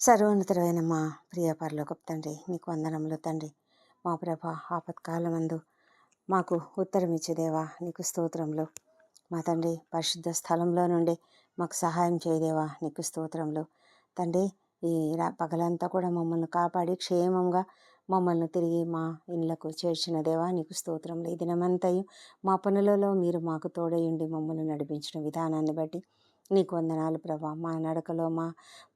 సర్వోన్నతమైన మా ప్రియ పరలోకపు తండ్రి నీకు వందనములు తండ్రి. మా ప్రభ ఆపత్కాలమందు మాకు ఉత్తరం ఇచ్చేదేవా నీకు స్తోత్రంలో మా తండ్రి పరిశుద్ధ స్థలంలో నుండి మాకు సహాయం చేయదేవా నీకు స్తోత్రంలో తండ్రి ఈ పగలంతా కూడా మమ్మల్ని కాపాడి క్షేమంగా మమ్మల్ని తిరిగి మా ఇళ్ళకు చేర్చిన దేవా నీకు స్తోత్రంలో ఈ దినమంతయు మా పనులలో మీరు మాకు తోడయుండి మమ్మల్ని నడిపించిన విధానాన్ని బట్టి నీకు వందనాలు ప్రభా. మా నడకలో మా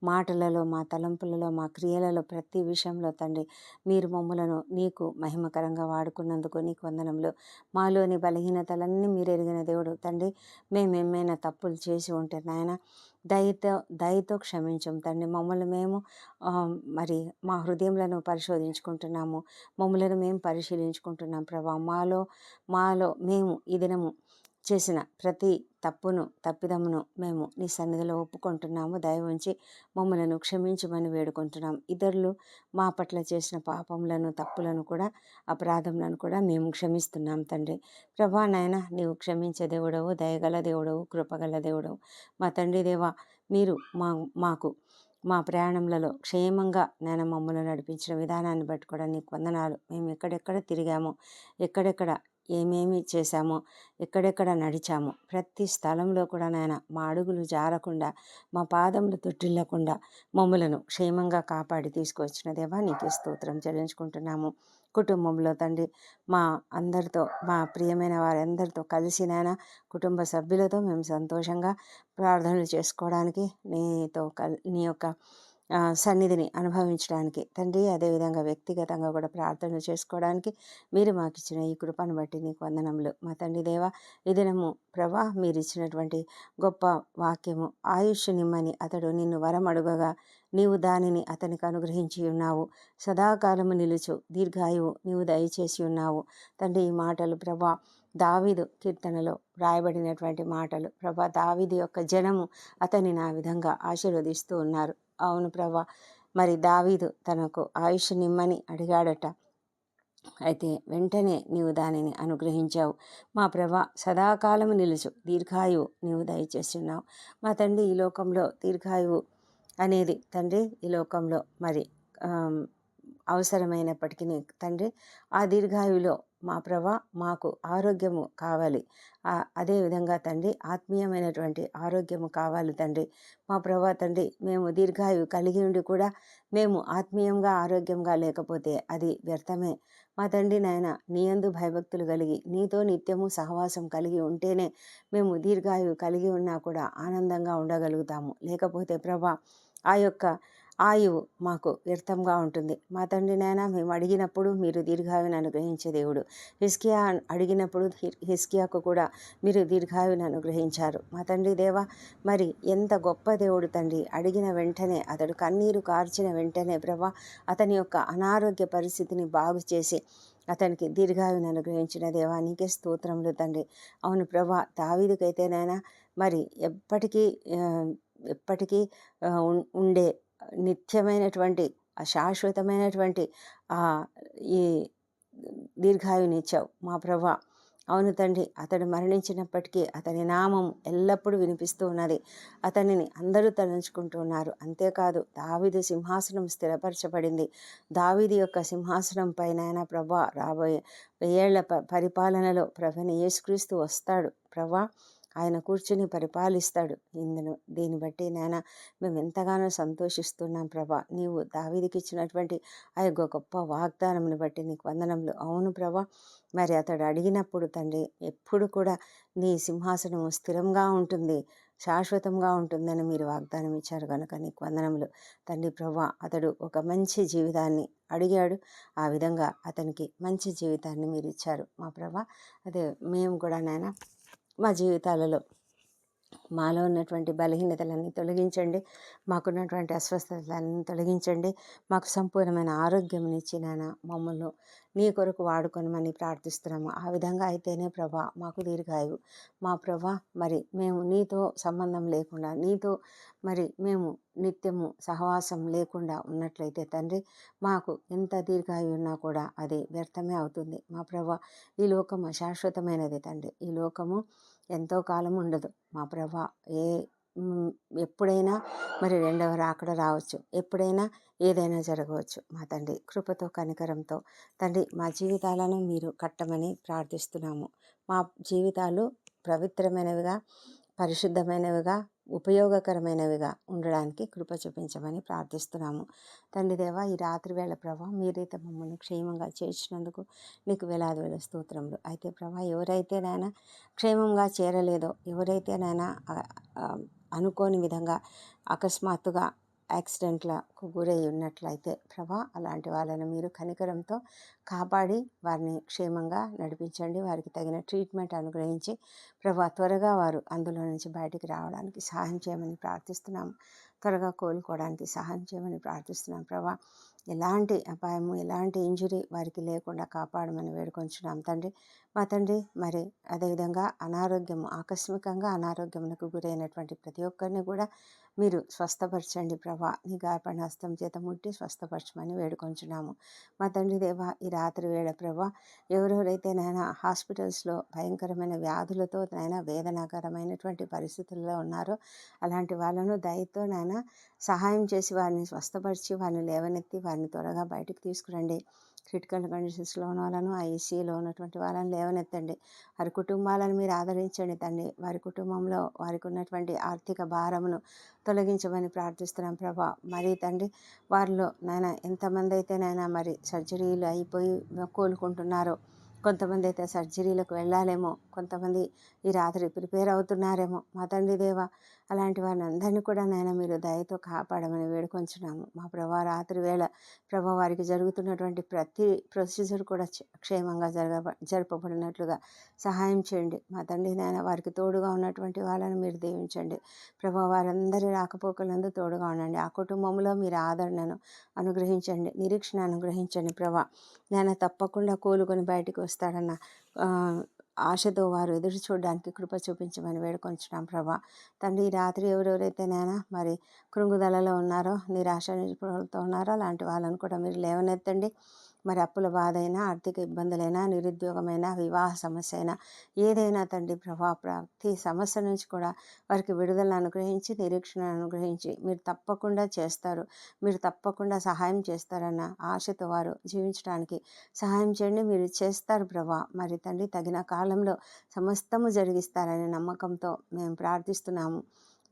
మాటలలో మా తలంపులలో మా క్రియలలో ప్రతి విషయంలో తండ్రి మీరు మమ్మలను నీకు మహిమకరంగా వాడుకున్నందుకు నీకు వందనములు. మాలోని బలహీనతలన్నీ మీరు ఎరిగిన దేవుడు తండ్రి. మేము ఏమైనా తప్పులు చేసి ఉంటే నాయన దయతో దయతో క్షమించం తండ్రి. మమ్మల్ని మేము మరి మా హృదయంలను పరిశోధించుకుంటున్నాము. మమ్మలను మేము పరిశీలించుకుంటున్నాం ప్రభా. మాలో మాలో మేము ఈ దినము చేసిన ప్రతి తప్పును తప్పిదమును మేము నీ సన్నిధిలో ఒప్పుకుంటున్నాము. దయ ఉంచి మమ్మలను క్షమించమని వేడుకుంటున్నాం. ఇతరులు మా పట్ల చేసిన పాపములను తప్పులను కూడా అపరాధములను కూడా మేము క్షమిస్తున్నాం తండ్రి. ప్రభా నాయన నీవు క్షమించే దేవుడవు దయగల దేవుడవు కృపగల దేవుడవు. మా తండ్రి దేవా మీరు మా మాకు మా ప్రయాణంలో క్షేమంగా నేను మమ్మల్ని నడిపించిన విధానాన్ని బట్టి కూడా నీకు వందనాలు. మేము ఎక్కడెక్కడ తిరిగామో ఎక్కడెక్కడ ఏమేమి చేశామో ఎక్కడెక్కడ నడిచామో ప్రతి స్థలంలో కూడా నాయన మా అడుగులు జారకుండా మా పాదములు తొట్టిల్లకుండా మమ్మలను క్షేమంగా కాపాడి తీసుకొచ్చిన దేవా నీకే స్తోత్రం చెల్లించుకుంటున్నాము. కుటుంబంలో తండ్రి మా అందరితో మా ప్రియమైన వారందరితో కలిసి నాయన కుటుంబ సభ్యులతో మేము సంతోషంగా ప్రార్థనలు చేసుకోవడానికి నీతో కల్ నీ యొక్క సన్నిధిని అనుభవించడానికి తండ్రి అదేవిధంగా వ్యక్తిగతంగా కూడా ప్రార్థనలు చేసుకోవడానికి మీరు మాకు ఇచ్చిన ఈ కృపను బట్టి నీకు వందనములు. మా తండ్రి దేవ ఈ దినము ప్రభా మీరు ఇచ్చినటువంటి గొప్ప వాక్యము ఆయుష్ నిమ్మని అతడు నిన్ను వరం అడుగగా నీవు దానిని అతనికి అనుగ్రహించి ఉన్నావు. సదాకాలము నిలుచు దీర్ఘాయువు నీవు దయచేసి ఉన్నావు. తండ్రి ఈ మాటలు ప్రభా దావీదు కీర్తనలో రాయబడినటువంటి మాటలు. ప్రభా దావీదు యొక్క జనము అతన్ని నా విధంగా ఆశీర్వదిస్తూ ఉన్నారు. అవును ప్రభా. మరి దావీదు తనకు ఆయుష్ నిమ్మని అడిగాడట. అయితే వెంటనే నీవు దానిని అనుగ్రహించావు. మా ప్రభ సదాకాలము నిలుచు. దీర్ఘాయువు నీవు దయచేస్తున్నావు. మా తండ్రి ఈ లోకంలో దీర్ఘాయువు అనేది తండ్రి ఈ లోకంలో మరి అవసరమైనప్పటికీ తండ్రి ఆ దీర్ఘాయువులో మా ప్రభ మాకు ఆరోగ్యము కావాలి. అదేవిధంగా తండ్రి ఆత్మీయమైనటువంటి ఆరోగ్యము కావాలి తండ్రి. మా ప్రభా తండ్రి మేము దీర్ఘాయువు కలిగి ఉండి కూడా మేము ఆత్మీయంగా ఆరోగ్యంగా లేకపోతే అది వ్యర్థమే. మా తండ్రి నాయన నీయందు భయభక్తులు కలిగి నీతో నిత్యము సహవాసం కలిగి ఉంటేనే మేము దీర్ఘాయువు కలిగి ఉన్నా కూడా ఆనందంగా ఉండగలుగుతాము. లేకపోతే ప్రభా ఆ యొక్క ఆయువు మాకు వ్యర్థంగా ఉంటుంది. మా తండ్రి నాయన మేము అడిగినప్పుడు మీరు దీర్ఘాయువుని అనుగ్రహించే దేవుడు. హిస్కియా అడిగినప్పుడు హి- హిస్కియాకు కూడా మీరు దీర్ఘాయువుని అనుగ్రహించారు. మా తండ్రి దేవా మరి ఎంత గొప్ప దేవుడు తండ్రి. అడిగిన వెంటనే అతడు కన్నీరు కార్చిన వెంటనే ప్రభా అతని యొక్క అనారోగ్య పరిస్థితిని బాగు చేసి అతనికి దీర్ఘాయువుని అనుగ్రహించిన దేవానికి స్తోత్రములు తండ్రి. అవును ప్రభా దావీదుకైతేనైనా మరి ఎప్పటికీ ఎప్పటికీ ఉండే నిత్యమైనటువంటి ఆ శాశ్వతమైనటువంటి ఆ ఈ దీర్ఘాయునిచ్చావు మా ప్రభా. అవును తండ్రి అతడు మరణించినప్పటికీ అతని నామం ఎల్లప్పుడూ వినిపిస్తూ ఉన్నది. అతనిని అందరూ తలంచుకుంటున్నారు అంతేకాదు దావీదు సింహాసనం స్థిరపరచబడింది. దావీది యొక్క సింహాసనం పైన ప్రభా రాబోయే వెయ్యేళ్ళ ప పరిపాలనలో ప్రభని యేసుక్రీస్తు వస్తాడు. ప్రభా ఆయన కూర్చుని పరిపాలిస్తాడు. ఇందును దీన్ని బట్టి నాయన మేము ఎంతగానో సంతోషిస్తున్నాం ప్రభా. నీవు దావీదికి ఇచ్చినటువంటి ఆ యొక్క గొప్ప వాగ్దానంని బట్టి నీకు వందనములు. అవును ప్రభా మరి అతడు అడిగినప్పుడు తండ్రి ఎప్పుడు కూడా నీ సింహాసనము స్థిరంగా ఉంటుంది శాశ్వతంగా ఉంటుందని మీరు వాగ్దానం ఇచ్చారు కనుక నీకు వందనములు. తండ్రి ప్రభా అతడు ఒక మంచి జీవితాన్ని అడిగాడు. ఆ విధంగా అతనికి మంచి జీవితాన్ని మీరు ఇచ్చారు. మా ప్రభా అదే మేము కూడా నాయన మా జీవితాలలో. మాలో ఉన్నటువంటి బలహీనతలన్నీ తొలగించండి. మాకున్నటువంటి అస్వస్థతలన్నీ తొలగించండి. మాకు సంపూర్ణమైన ఆరోగ్యం ఇచ్చి నాయన మమ్మల్ని నీ కొరకు వాడుకొనమని ప్రార్థిస్తున్నాము. ఆ విధంగా అయితేనే ప్రభా మాకు దీర్ఘాయువు. మా ప్రభా మరి మేము నీతో సంబంధం లేకుండా నీతో మరి మేము నిత్యము సహవాసం లేకుండా ఉన్నట్లయితే తండ్రి మాకు ఎంత దీర్ఘాయువు ఉన్నా కూడా అది వ్యర్థమే అవుతుంది. మా ప్రభా ఈ లోకము శాశ్వతమైనది తండ్రి. ఈ లోకము ఎంతో కాలం ఉండదు. మా ప్రభా ఏ ఎప్పుడైనా మరి రెండవ రాకడ రావచ్చు. ఎప్పుడైనా ఏదైనా జరగవచ్చు. మా తండ్రి కృపతో కనికరంతో. తండ్రి మా జీవితాలను మీరు కట్టమని ప్రార్థిస్తున్నాము. మా జీవితాలు పవిత్రమైనవిగా పరిశుద్ధమైనవిగా ఉపయోగకరమైనవిగా ఉండడానికి కృప చూపించమని ప్రార్థిస్తున్నాము. తండ్రి ఈ రాత్రి వేళ ప్రభా మీరైతే మమ్మల్ని క్షేమంగా చేర్చినందుకు నీకు వేలాది వేల స్తోత్రములు. అయితే ప్రభా ఎవరైతే నాయన క్షేమంగా చేరలేదో ఎవరైతే నాయన అనుకోని విధంగా అకస్మాత్తుగా యాక్సిడెంట్లకు గురై ఉన్నట్లయితే ప్రభా అలాంటి వాళ్ళని మీరు కనికరంతో కాపాడి వారిని క్షేమంగా నడిపించండి. వారికి తగిన ట్రీట్మెంట్ అనుగ్రహించి ప్రభా త్వరగా వారు అందులో నుంచి బయటికి రావడానికి సహాయం చేయమని ప్రార్థిస్తున్నాము త్వరగా కోలుకోవడానికి సహాయం చేయమని ప్రార్థిస్తున్నాం ప్రభా. ఎలాంటి అపాయము ఎలాంటి ఇంజురీ వారికి లేకుండా కాపాడమని వేడుకొంచున్నాం. తండ్రి మా తండ్రి మరి అదేవిధంగా అనారోగ్యము ఆకస్మికంగా అనారోగ్యమునకు గురైనటువంటి ప్రతి ఒక్కరిని కూడా మీరు స్వస్థపరచండి ప్రభా. నీ గాయపడిన హస్తం చేత ముట్టి స్వస్థపరచమని వేడుకొంచున్నాము. మా తండ్రి దేవా ఈ రాత్రి వేళ ప్రభా ఎవరెవరైతే నైనా హాస్పిటల్స్లో భయంకరమైన వ్యాధులతో నైనా వేదనాకరమైనటువంటి పరిస్థితుల్లో ఉన్నారో అలాంటి వాళ్ళను దయతో నైనా సహాయం చేసి వారిని స్వస్థపరిచి వారిని లేవనెత్తి వారిని త్వరగా బయటకు తీసుకురండి. క్రిటికల్ కండిషన్స్లో ఉన్న వాళ్ళను ఐసీలో ఉన్నటువంటి వాళ్ళని లేవనెత్తండి. వారి కుటుంబాలను మీరు ఆదరించండి తండ్రి. వారి కుటుంబంలో వారికి ఉన్నటువంటి ఆర్థిక భారమును తొలగించమని ప్రార్థిస్తున్నాం ప్రభా. మరి తండ్రి వారిలో నాయన ఎంతమంది అయితే నాయన మరి సర్జరీలు అయిపోయి కోలుకుంటున్నారో కొంతమంది అయితే సర్జరీలకు వెళ్ళాలేమో కొంతమంది ఈ రాత్రి ప్రిపేర్ అవుతున్నారేమో మా తండ్రి దేవా అలాంటి వారిని అందరినీ కూడా నాయన మీరు దయతో కాపాడమని వేడుకొంచున్నాము. మా ప్రభా రాత్రి వేళ ప్రభా వారికి జరుగుతున్నటువంటి ప్రతి ప్రొసీజర్ కూడా క్షేమంగా జరగ జరపబడినట్లుగా సహాయం చేయండి. మా తండ్రి నాయన వారికి తోడుగా ఉన్నటువంటి వాళ్ళని మీరు దీవించండి. ప్రభా వారందరి రాకపోకలందు తోడుగా ఉండండి. ఆ కుటుంబంలో మీరు ఆదరణను అనుగ్రహించండి. నిరీక్షణ అనుగ్రహించండి. ప్రభా నాయన తప్పకుండా కోలుకొని బయటికి వస్తాడన్న ఆశతో వారు ఎదురు చూడడానికి కృప చూపించమని వేడుకొంచున్నాం ప్రభా. తండ్రి ఈ రాత్రి ఎవరెవరైతే నేనా మరి కృంగుదలలో ఉన్నారో నిరాశ నిరుపులతో ఉన్నారో అలాంటి వాళ్ళని కూడా మీరు లేవనెత్తండి. మరి అప్పుల బాధ అయినా ఆర్థిక ఇబ్బందులైనా నిరుద్యోగమైనా వివాహ సమస్య అయినా ఏదైనా తండ్రి ప్రభా ప్రతి సమస్య నుంచి కూడా వారికి విడుదల అనుగ్రహించి నిరీక్షణ అనుగ్రహించి మీరు తప్పకుండా చేస్తారు. మీరు తప్పకుండా సహాయం చేస్తారన్న ఆశతో వారు జీవించడానికి సహాయం చేయండి. మీరు చేస్తారు ప్రభా. మరి తండ్రి తగిన కాలంలో సమస్తము జరిగిస్తారనే నమ్మకంతో మేము ప్రార్థిస్తున్నాము.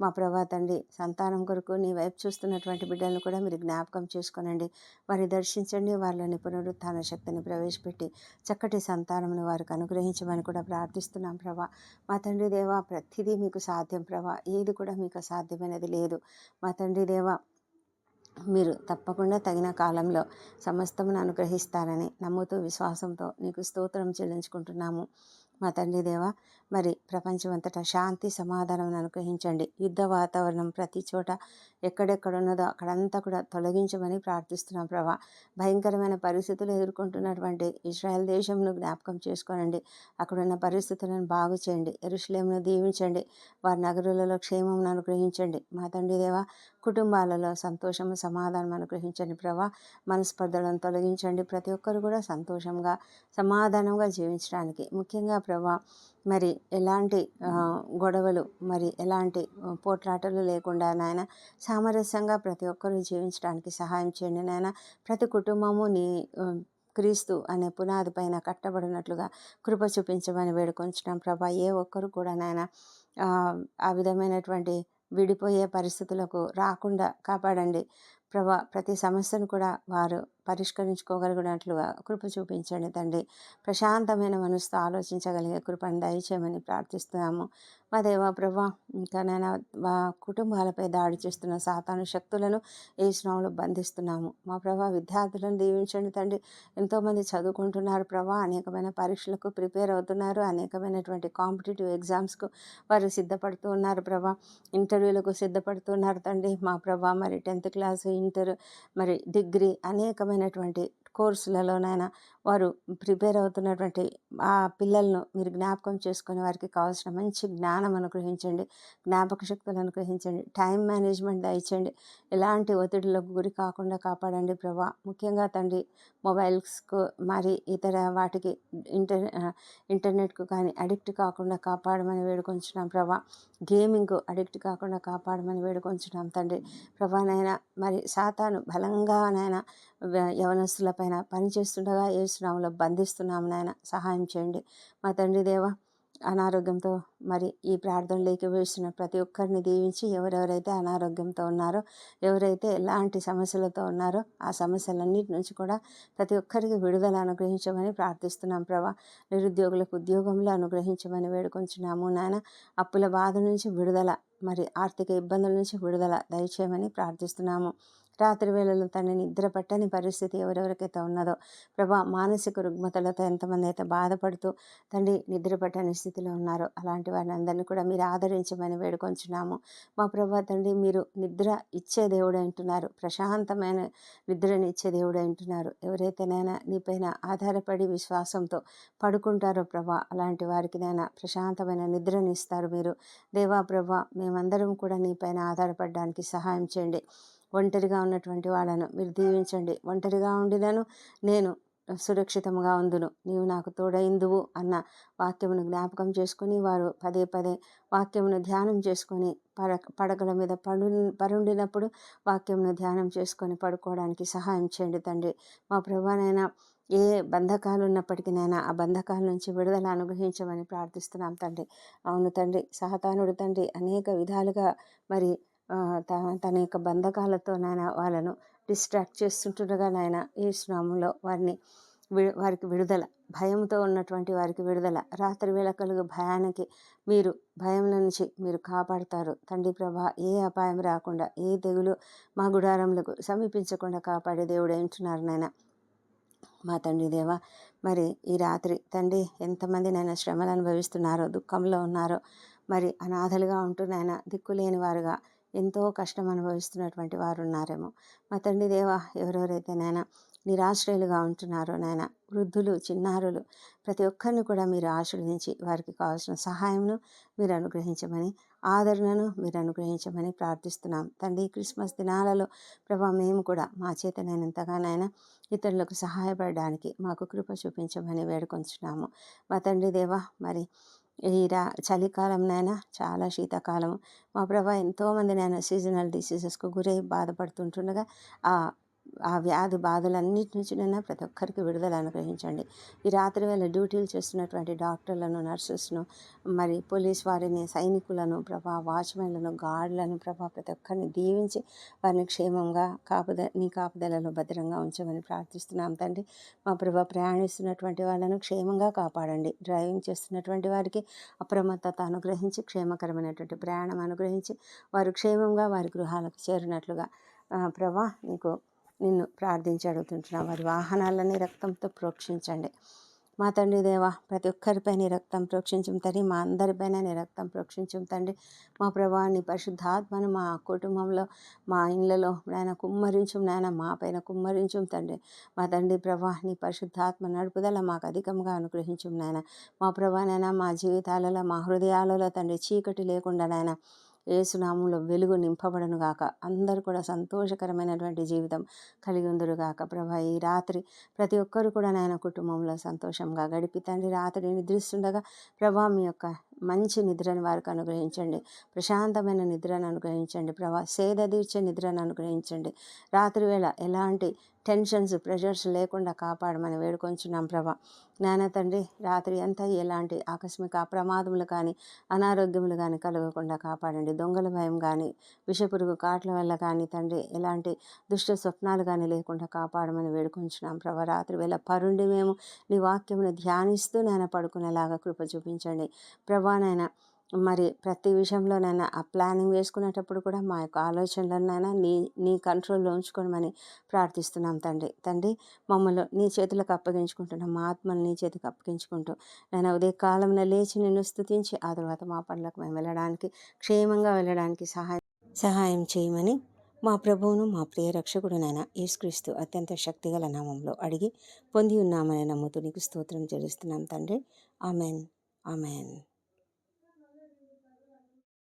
మా ప్రభా తండ్రి సంతానం కొరకు నీ వైపు చూస్తున్నటువంటి బిడ్డలను కూడా మీరు జ్ఞాపకం చేసుకోనండి. వారిని దర్శించండి వారిలోని పునరుత్థాన శక్తిని ప్రవేశపెట్టి చక్కటి సంతానమును వారికి అనుగ్రహించమని కూడా ప్రార్థిస్తున్నాం ప్రభా. మా తండ్రి దేవా ప్రతిదీ మీకు సాధ్యం ప్రభా. ఏది కూడా మీకు అసాధ్యమైనది లేదు. మా తండ్రి దేవా మీరు తప్పకుండా తగిన కాలంలో సమస్తమును అనుగ్రహిస్తారని నమ్ముతూ విశ్వాసంతో నీకు స్తోత్రం చెల్లించుకుంటున్నాము. మా తండ్రి దేవ మరి ప్రపంచమంతటా శాంతి సమాధానం అనుగ్రహించండి. యుద్ధ వాతావరణం ప్రతి చోట ఎక్కడెక్కడ ఉన్నదో అక్కడంతా కూడా తొలగించమని ప్రార్థిస్తున్నాం ప్రభా. భయంకరమైన పరిస్థితులు ఎదుర్కొంటున్నటువంటి ఇజ్రాయెల్ దేశంను జ్ఞాపకం చేసుకోనండి. అక్కడున్న పరిస్థితులను బాగు చేయండి. ఎరుషులేమును దీవించండి. వారి నగరులలో క్షేమం అనుగ్రహించండి. మా తండ్రి దేవ కుటుంబాలలో సంతోషము సమాధానం అనుగ్రహించండి ప్రభా. మనస్పర్ధలను తొలగించండి. ప్రతి ఒక్కరు కూడా సంతోషంగా సమాధానంగా జీవించడానికి. ముఖ్యంగా ప్రభా మరి ఎలాంటి గొడవలు మరి ఎలాంటి పోట్లాటలు లేకుండా నాయన సామరస్యంగా ప్రతి ఒక్కరూ జీవించడానికి సహాయం చేయండి నాయన. ప్రతి కుటుంబము నీ క్రీస్తు అనే పునాది పైన కట్టబడినట్లుగా కృప చూపించమని వేడుకొంచడం ప్రభా. ఏ ఒక్కరు కూడా నాయన ఆ విధమైనటువంటి విడిపోయే పరిస్థితులకు రాకుండా కాపాడండి. ప్రభా ప్రతి సమస్యను కూడా వారు పరిష్కరించుకోగలిగినట్లుగా కృప చూపించండి తండ్రి. ప్రశాంతమైన మనసుతో ఆలోచించగలిగే కృపను దయచేయమని ప్రార్థిస్తున్నాము. మా దేవా ప్రభా ఇంకా నేను మా కుటుంబాలపై దాడి చేస్తున్న సాతాను శక్తులను ఏ స్నాములు బంధిస్తున్నాము. మా ప్రభా విద్యార్థులను దీవించండి తండ్రి. ఎంతోమంది చదువుకుంటున్నారు ప్రభా అనేకమైన పరీక్షలకు ప్రిపేర్ అవుతున్నారు అనేకమైనటువంటి కాంపిటేటివ్ ఎగ్జామ్స్కు వారు సిద్ధపడుతూ ఉన్నారు ప్రభా. ఇంటర్వ్యూలకు సిద్ధపడుతున్నారు తండ్రి. మా ప్రభా మరి టెన్త్ క్లాస్ ఇంటర్ మరి డిగ్రీ అనేకమైనటువంటి కోర్సులలోనైనా వారు ప్రిపేర్ అవుతున్నటువంటి ఆ పిల్లలను మీరు జ్ఞాపకం చేసుకునే వారికి కావాల్సిన మంచి జ్ఞానం అనుగ్రహించండి. జ్ఞాపక శక్తులు అనుగ్రహించండి. టైం మేనేజ్మెంట్ దయచేయండి. ఎలాంటి ఒత్తిడిలకు గురి కాకుండా కాపాడండి ప్రభా. ముఖ్యంగా తండ్రి మొబైల్స్కు మరి ఇతర వాటికి ఇంటర్ ఇంటర్నెట్కు కానీ అడిక్ట్ కాకుండా కాపాడమని వేడుకొంచున్నాం ప్రభా. గేమింగ్కు అడిక్ట్ కాకుండా కాపాడమని వేడుకొంచున్నాం తండ్రి. ప్రభానైనా మరి సాతాను బలంగా నాయన యవనస్తులపైన పనిచేస్తుండగా ఏసునాములో బంధిస్తున్నాము నాయన సహాయం చేయండి. మా తండ్రి దేవ అనారోగ్యంతో మరి ఈ ప్రార్థనలోకి వేస్తున్న ప్రతి ఒక్కరిని దీవించి ఎవరెవరైతే అనారోగ్యంతో ఉన్నారో ఎవరైతే ఎలాంటి సమస్యలతో ఉన్నారో ఆ సమస్యలన్నిటి నుంచి కూడా ప్రతి ఒక్కరికి విడుదల అనుగ్రహించమని ప్రార్థిస్తున్నాం ప్రభా. నిరుద్యోగులకు ఉద్యోగంలో అనుగ్రహించమని వేడుకొంచున్నాము నాయన. అప్పుల బాధ నుంచి విడుదల మరి ఆర్థిక ఇబ్బందుల నుంచి విడుదల దయచేయమని ప్రార్థిస్తున్నాము. రాత్రి వేళలో తన నిద్ర పట్టని పరిస్థితి ఎవరెవరికైతే ఉన్నదో ప్రభా మానసిక రుగ్మతలతో ఎంతమంది అయితే బాధపడుతూ తండ్రి నిద్ర పట్టని స్థితిలో ఉన్నారో అలాంటి వారిని అందరినీ కూడా మీరు ఆదరించమని వేడుకొంచున్నాము. మా ప్రభా తండ్రి మీరు నిద్ర ఇచ్చే దేవుడు అంటున్నారు ప్రశాంతమైన నిద్రని ఇచ్చే దేవుడు అంటున్నారు ఎవరైతేనైనా నీపైన ఆధారపడి విశ్వాసంతో పడుకుంటారో ప్రభా అలాంటి వారికినైనా ప్రశాంతమైన నిద్రని ఇస్తారు మీరు. దేవా ప్రభా మేమందరం కూడా నీపైన ఆధారపడడానికి సహాయం చేయండి. ఒంటరిగా ఉన్నటువంటి వాళ్ళను మీరు దీవించండి. ఒంటరిగా ఉండినను నేను సురక్షితంగా ఉందును. నీవు నాకు తోడైందువు అన్న వాక్యమును జ్ఞాపకం చేసుకుని వారు పదే పదే వాక్యమును ధ్యానం చేసుకొని పడ పడగల మీద పడు పరుండినప్పుడు వాక్యమును ధ్యానం చేసుకొని పడుకోవడానికి సహాయం చేయండి తండ్రి. మా ప్రభానైనా ఏ బంధకాలు ఉన్నప్పటికీనైనా ఆ బంధకాల నుంచి విడుదల అనుగ్రహించమని ప్రార్థిస్తున్నాం తండ్రి. అవును తండ్రి సహతానుడు తండ్రి అనేక విధాలుగా మరి తన యొక్క బంధకాలతో నాయన వాళ్ళను డిస్ట్రాక్ట్ చేస్తుంటుండగా నాయన ఈ స్నామంలో వారిని వారికి విడుదల భయంతో ఉన్నటువంటి వారికి విడుదల రాత్రి వేళ కలుగు భయానికి మీరు భయం నుంచి మీరు కాపాడుతారు. తండ్రి ప్రభా ఏ అపాయం రాకుండా ఏ తెగులు మా గుడారములకు సమీపించకుండా కాపాడే దేవుడు ఏంటున్నారు నాయన. మా తండ్రి దేవ మరి ఈ రాత్రి తండ్రి ఎంతమంది నాయన శ్రమలు అనుభవిస్తున్నారో దుఃఖంలో ఉన్నారో మరి అనాథలుగా ఉంటున్నాయన దిక్కులేని వారుగా ఎంతో కష్టం అనుభవిస్తున్నటువంటి వారు ఉన్నారేమో మా తండ్రి దేవా ఎవరెవరైతే నాయన నిరాశ్రయులుగా ఉంటున్నారో నాయన వృద్ధులు చిన్నారులు ప్రతి ఒక్కరిని కూడా మీరు ఆశీర్వదించి వారికి కావాల్సిన సహాయంను మీరు అనుగ్రహించమని ఆదరణను మీరు అనుగ్రహించమని ప్రార్థిస్తున్నాం. తండ్రి క్రిస్మస్ దినాలలో ప్రభా మేము కూడా మా చేతనైనంతగానైనా ఇతరులకు సహాయపడడానికి మాకు కృప చూపించమని వేడుకొంచున్నాము. మా తండ్రి దేవా మరి ఈ రా చలికాలంనైనా చాలా శీతాకాలం మా ప్రభా ఎంతోమంది నేను సీజనల్ డిసీజెస్కు గురై బాధపడుతుంటుండగా ఆ వ్యాధి బాధలన్నిటి నుంచి ప్రతి ఒక్కరికి విడుదల అనుగ్రహించండి. ఈ రాత్రి వేళ డ్యూటీలు చేస్తున్నటువంటి డాక్టర్లను నర్సెస్ను మరి పోలీస్ వారిని సైనికులను ప్రభా వాచ్మెన్లను గార్డులను ప్రభా ప్రతి ఒక్కరిని దీవించి వారిని క్షేమంగా కాపుద నీ కాపుదలలో భద్రంగా ఉంచమని ప్రార్థిస్తున్నాం తండ్రి. మా ప్రభా ప్రయాణిస్తున్నటువంటి వాళ్ళను క్షేమంగా కాపాడండి. డ్రైవింగ్ చేస్తున్నటువంటి వారికి అప్రమత్తత అనుగ్రహించి క్షేమకరమైనటువంటి ప్రయాణం అనుగ్రహించి వారు క్షేమంగా వారి గృహాలకు చేరినట్లుగా. ప్రభా నీకు నిన్ను ప్రార్థించి అడుగుతుంటున్నా. వారి వాహనాలని రక్తంతో ప్రోక్షించండి. మా తండ్రి దేవ ప్రతి ఒక్కరిపైన రక్తం ప్రోక్షించం తండ్రి. మా అందరిపైన నీ రక్తం ప్రోక్షించం తండ్రి. మా ప్రభా నీ పరిశుద్ధాత్మను మా కుటుంబంలో మా ఇళ్ళలో నాయన కుమ్మరించం నాయన మా పైన కుమ్మరించం తండ్రి. మా తండ్రి ప్రభా నీ పరిశుద్ధాత్మ నడుపుదల మాకు అధికంగా అనుగ్రహించం నాయన. మా ప్రభా నాయన మా జీవితాలలో మా హృదయాలలో తండ్రి చీకటి లేకుండా నాయన ఏసునామంలో వెలుగు నింపబడను గాక. అందరూ కూడా సంతోషకరమైనటువంటి జీవితం కలిగి ఉందరు గాక. ప్రభా ఈ రాత్రి ప్రతి ఒక్కరు కూడా నాయన కుటుంబంలో సంతోషంగా గడిపి తండ్రి రాత్రి నిద్రిస్తుండగా ప్రభా మీ యొక్క మంచి నిద్రను వారికి అనుగ్రహించండి. ప్రశాంతమైన నిద్రను అనుగ్రహించండి. ప్రభా సేద తీర్చే నిద్రను అనుగ్రహించండి. రాత్రి వేళ ఎలాంటి టెన్షన్స్ ప్రెషర్స్ లేకుండా కాపాడమని వేడుకొంచున్నాం ప్రభా. నాన్న తండ్రి రాత్రి అంతా ఎలాంటి ఆకస్మిక ప్రమాదములు కానీ అనారోగ్యములు కానీ కలగకుండా కాపాడండి. దొంగల భయం కానీ విషపురుగు కాట్ల వల్ల కానీ తండ్రి ఎలాంటి దుష్ట స్వప్నాలు కానీ లేకుండా కాపాడమని వేడుకొంచున్నాం ప్రభా. రాత్రి వేళ పరుండి మేము నీ వాక్యమును ధ్యానిస్తూ నాయన పడుకునేలాగా కృప చూపించండి. ప్రభా నాయన మరి ప్రతి విషయంలోనైనా ఆ ప్లానింగ్ వేసుకునేటప్పుడు కూడా మా యొక్క ఆలోచనలనైనా నీ నీ కంట్రోల్లో ఉంచుకోమని ప్రార్థిస్తున్నాం తండ్రి. తండ్రి మమ్మల్ని నీ చేతులకు అప్పగించుకుంటున్నాం మా ఆత్మను నీ చేతికి అప్పగించుకుంటూ నేను ఉదయ కాలంలో లేచి నిన్ను స్థుతించి ఆ తర్వాత మా పనులకు మేము వెళ్ళడానికి క్షేమంగా వెళ్ళడానికి సహాయం సహాయం చేయమని మా ప్రభువును మా ప్రియ రక్షకుడునైన యేసుక్రీస్తు అత్యంత శక్తిగల నామంలో అడిగి పొంది ఉన్నామని నమ్ముతూ నీకు స్తోత్రం చెల్లిస్తున్నాం తండ్రి. ఆమెన్. ఆమెన్.